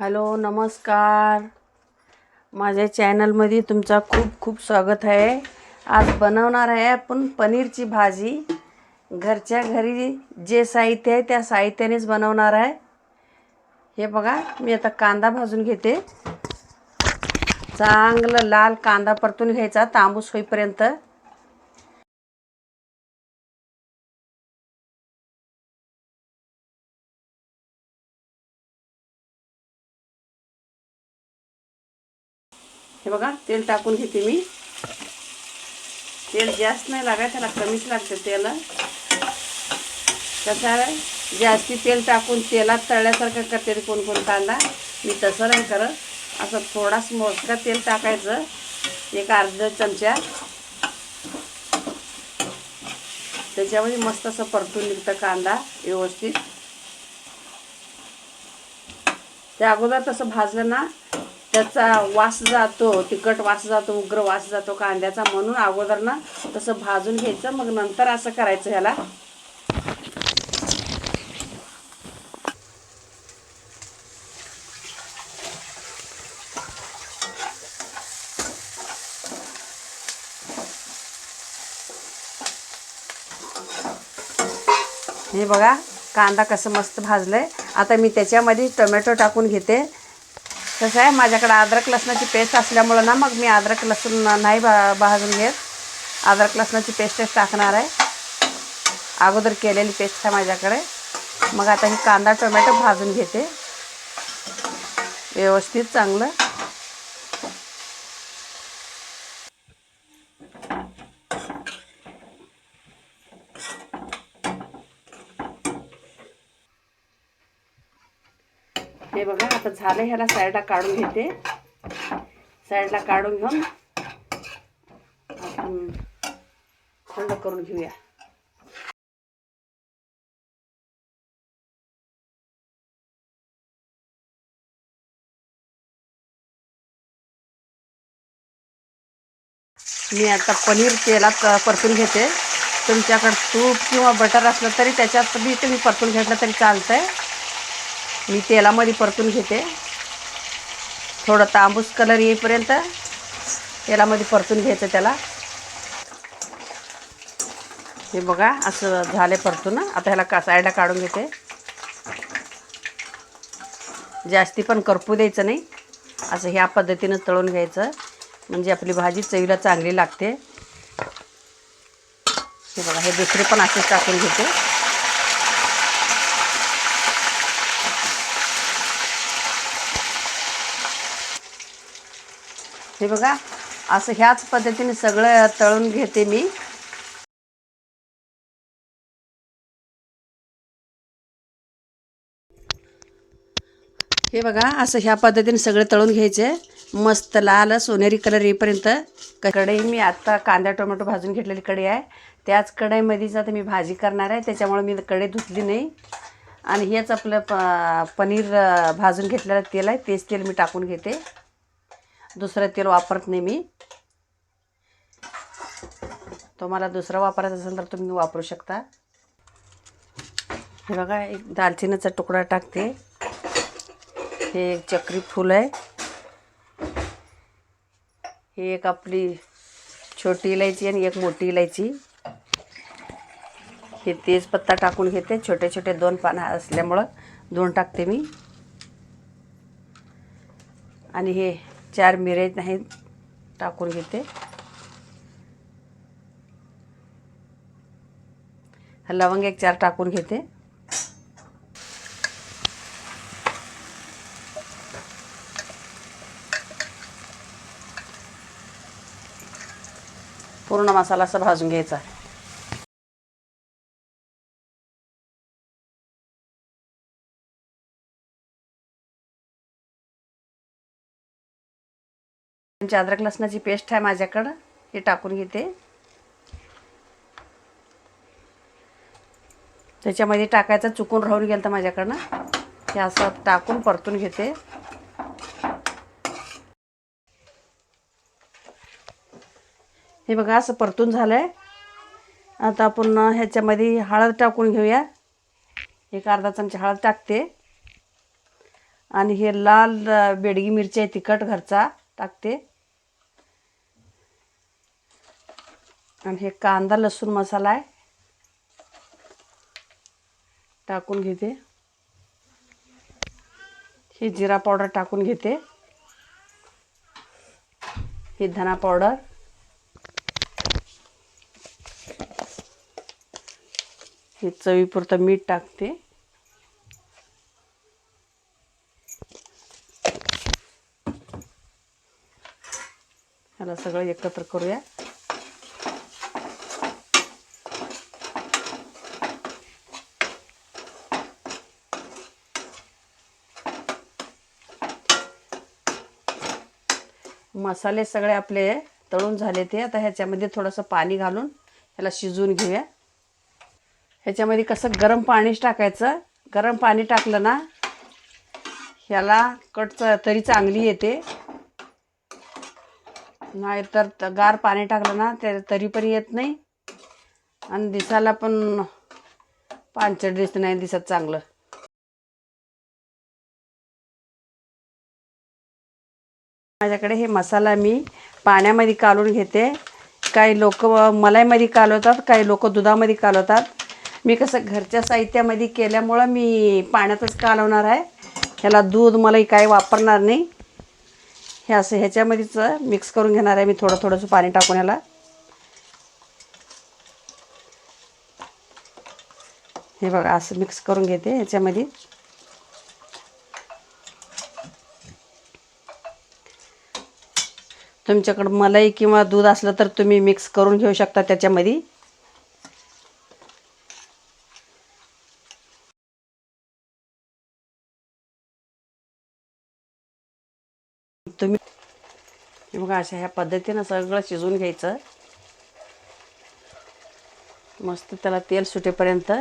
Hello नमस्कार. माझ्या चॅनलमध्ये तुमचा खूप खूप स्वागत आहे. आज बनवणार आहे आपण पनीरची भाजी. घरच्या घरी जे साहित्य आहे त्या साहित्यानेच बनवणार आहे. हे बघा मी आता कांदा भाजून घेते. चांगलं लाल कांदा परतून घ्यायचा तांबूस होईपर्यंत. हे बघा तेल टाकून घेते मी. तेल जास्त नाही लागाय त्याला कमीच लागते तेल. कसं आहे? जास्ती तेल टाकून तेलात तळल्यासारखं करते कोण कोण कांदा. मी तसं नाही करत. असं थोडास मोजका तेल टाकायचं. एक अर्धा चमचा. त्याच्यामध्ये मस्त असं परतून निघतं कांदा व्यवस्थित. त्या अगोदर तसं भाजलं ना त्याचा वास जातो तिखट वास जातो उग्र वास जातो कांद्याचा म्हणून अगोदर ना तसं भाजून घ्यायचं मग नंतर असं करायचं ह्याला. हे बघा कांदा कसं मस्त भाजलंय. आता मी त्याच्यामध्ये टोमॅटो टाकून घेते. कसं आहे माझ्याकडे अद्रक लसणाची पेस्ट असल्यामुळं ना मग मी अद्रक लसूण नाही भा भाजून घेत. अद्रक लसणाची पेस्टच टाकणार आहे. अगोदर केलेली पेस्ट आहे माझ्याकडे. मग आता ही कांदा टोमॅटो भाजून घेते. व्यवस्थित चांगलं. हे बघा आता झालं ह्याला साईडला काढून घेते. साईडला काढून घेऊन आपण थंड करून घेऊया. मी आता पनीर तेलात परतून घेते. तुमच्याकडं तूप किंवा बटर असलं तरी त्याच्यात बी तुम्ही परतून घेतलं तरी चालतं आहे मी तेलामध्ये परतून घेते. थोडं तांबूस कलर येईपर्यंत तेलामध्ये परतून घ्यायचं त्याला. हे बघा असं झाले परतून. आता ह्याला का साईडला काढून घेते. जास्ती पण करपू द्यायचं नाही. असं ह्या पद्धतीनं तळून घ्यायचं. म्हणजे आपली भाजी चवीला चांगली लागते. हे बघा हे दुसरे पण असेच टाकून घेते. हे बघा असं ह्याच पद्धतीने सगळं तळून घेते मी. हे बघा असं ह्या पद्धतीने सगळं तळून घ्यायचे. मस्त लाल सोनेरी कलर येईपर्यंत. कढई मी आत्ता कांदा टोमॅटो भाजून घेतलेली कढई आहे. त्याच कढईमध्येच आता मी भाजी करणार आहे. त्याच्यामुळे मी कढई धुतली नाही. आणि हेच आपलं प पनीर भाजून घेतलेलं तेल आहे. तेच तेल मी टाकून घेते. दुसरं तेल वापरत नाही मी. तुम्हाला दुसरं वापरायचं असेल तर तुम्ही वापरू शकता. हे बघा एक दालचिनीचा तुकडा टाकते. हे एक चक्री फूल आहे. ही एक आपली छोटी इलायची आणि एक मोठी इलायची. हे तेजपत्ता टाकून घेते. छोटे छोटे दोन पानं असल्यामुळं दोन टाकते मी. आणि हे चार मिरे नाही टाकून घेते. लवंग एक चार टाकून घेते. पूर्ण मसाला असा भाजून घ्यायचा. तुमची अद्रक लसणाची पेस्ट आहे माझ्याकडं. हे टाकून घेते. त्याच्यामध्ये टाकायचं चुकून राहून गेलं तर माझ्याकडनं. हे असं टाकून परतून घेते. हे बघा असं परतून झालं आहे आता आपण ह्याच्यामध्ये हळद टाकून घेऊया. एक अर्धा चमचा हळद टाकते. आणि हे लाल बेडगी मिरची आहे तिखट घरचा टाकते. आणि हे कांदा लसूण मसाला आहे. टाकून घेते. ही जिरा पावडर टाकून घेते. ही धना पावडर. हे चवीपुरतं मीठ टाकते. ह्याला सगळं एकत्र करूया. मसाले सगळे आपले तळून झाले ते. आता ह्याच्यामध्ये थोडंसं पाणी घालून ह्याला शिजवून घेऊया. ह्याच्यामध्ये कसं गरम पाणीच टाकायचं. गरम पाणी टाकलं ना ह्याला कट तरी चांगली येते. नाहीतर तर गार पाणी टाकलं ना ते तरी पण येत नाही. आणि दिसायला पण पांचट दिसत नाही दिसत चांगलं. माझ्याकडे हे मसाला मी पाण्यामध्ये कालून घेते. काही लोक मलाईमध्ये कालवतात काही लोक दुधामध्ये कालवतात. मी कसं घरच्या साहित्यामध्ये केल्यामुळं मी पाण्यातच कालवणार आहे. ह्याला दूध मलाई काही वापरणार नाही. हे असं ह्याच्यामध्येच मिक्स करून घेणार आहे मी थोडं थोडंसं पाणी टाकून ह्याला. हे बघा असं मिक्स करून घेते ह्याच्यामध्ये. तुमच्याकडं मलाई किंवा दूध असलं तर तुम्ही मिक्स करून घेऊ शकता त्याच्यामध्ये. तुम्ही मग बघा अशा ह्या पद्धतीनं सगळं शिजवून घ्यायचं. मस्त त्याला तेल सुटेपर्यंत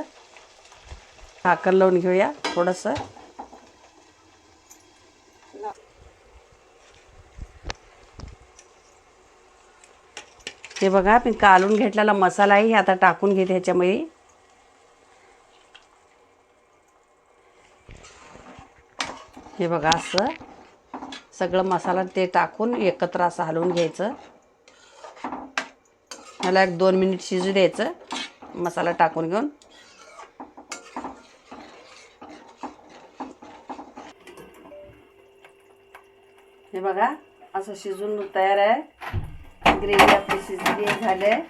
साखर लावून घेऊया थोडंसं. हे बघा मी कालून घेतलेला मसाला आहे हे आता टाकून घेते ह्याच्यामध्ये. हे बघा असं. सगळं मसाला ते टाकून एकत्र असं हलवून घ्यायचं. ह्याला एक दोन मिनिट शिजू द्यायचं. मसाला टाकून घेऊन. हे बघा असं शिजून तयार आहे. ग्रेव्ही आपली शिजली झाले आहे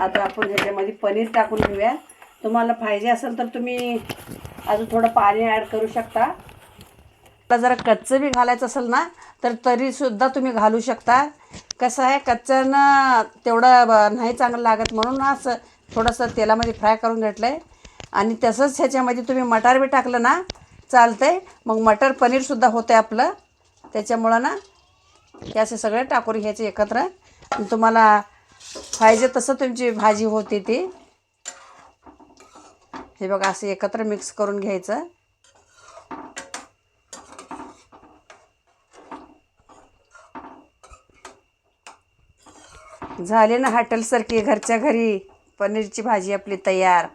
आता आपण ह्याच्यामध्ये पनीर टाकून घेऊया. तुम्हाला पाहिजे असेल तर तुम्ही अजून थोडं पाणी ॲड करू शकता. मला जरा कच्चं बी घालायचं असेल ना तर तरीसुद्धा तुम्ही घालू शकता. कसं आहे कच्च्यानं तेवढं ब- नाही चांगलं लागत म्हणून असं थोडंसं तेलामध्ये फ्राय करून घेतलं आहे आणि तसंच ह्याच्यामध्ये तुम्ही मटार बी टाकलं ना चालतं आहे मग मटर पनीरसुद्धा होतं आहे आपलं. त्याच्यामुळं ना हे असे सगळे टाकून घ्यायचे एकत्र. तुम्हाला पाहिजे तसं तुमची भाजी होते ती. हे बघा असं एकत्र मिक्स करून घ्यायचं. झाले ना हॉटेलसारखी घरच्या घरी पनीरची भाजी आपली तयार.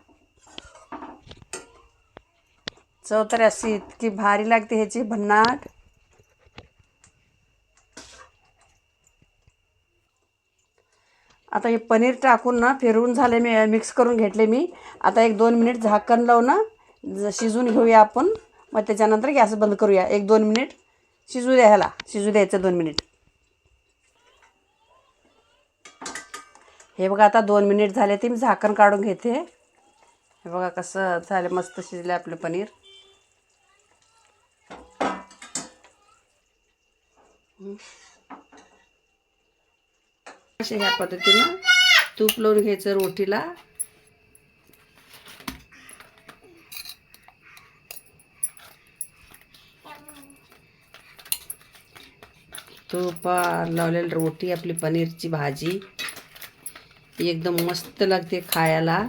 चव तर अशी इतकी भारी लागते ह्याची भन्नाट. आता हे पनीर टाकून ना फिरवून झाले मी मिक्स करून घेतले मी. आता एक दोन मिनिट झाकण लावून ना शिजून घेऊया आपण. मग त्याच्यानंतर गॅस बंद करूया. एक दोन मिनिट शिजू द्या ह्याला. शिजू द्यायचं दोन मिनिट. हे बघा आता दोन मिनिट झाले ते मी झाकण काढून घेते. हे बघा कसं झालं मस्त शिजलं आपलं पनीर. अशा ह्या पद्धतीनं तूप लावून घ्यायचं रोटीला. तूप लावलेली रोटी आपली पनीरची भाजी. एकदम मस्त लागते खायला.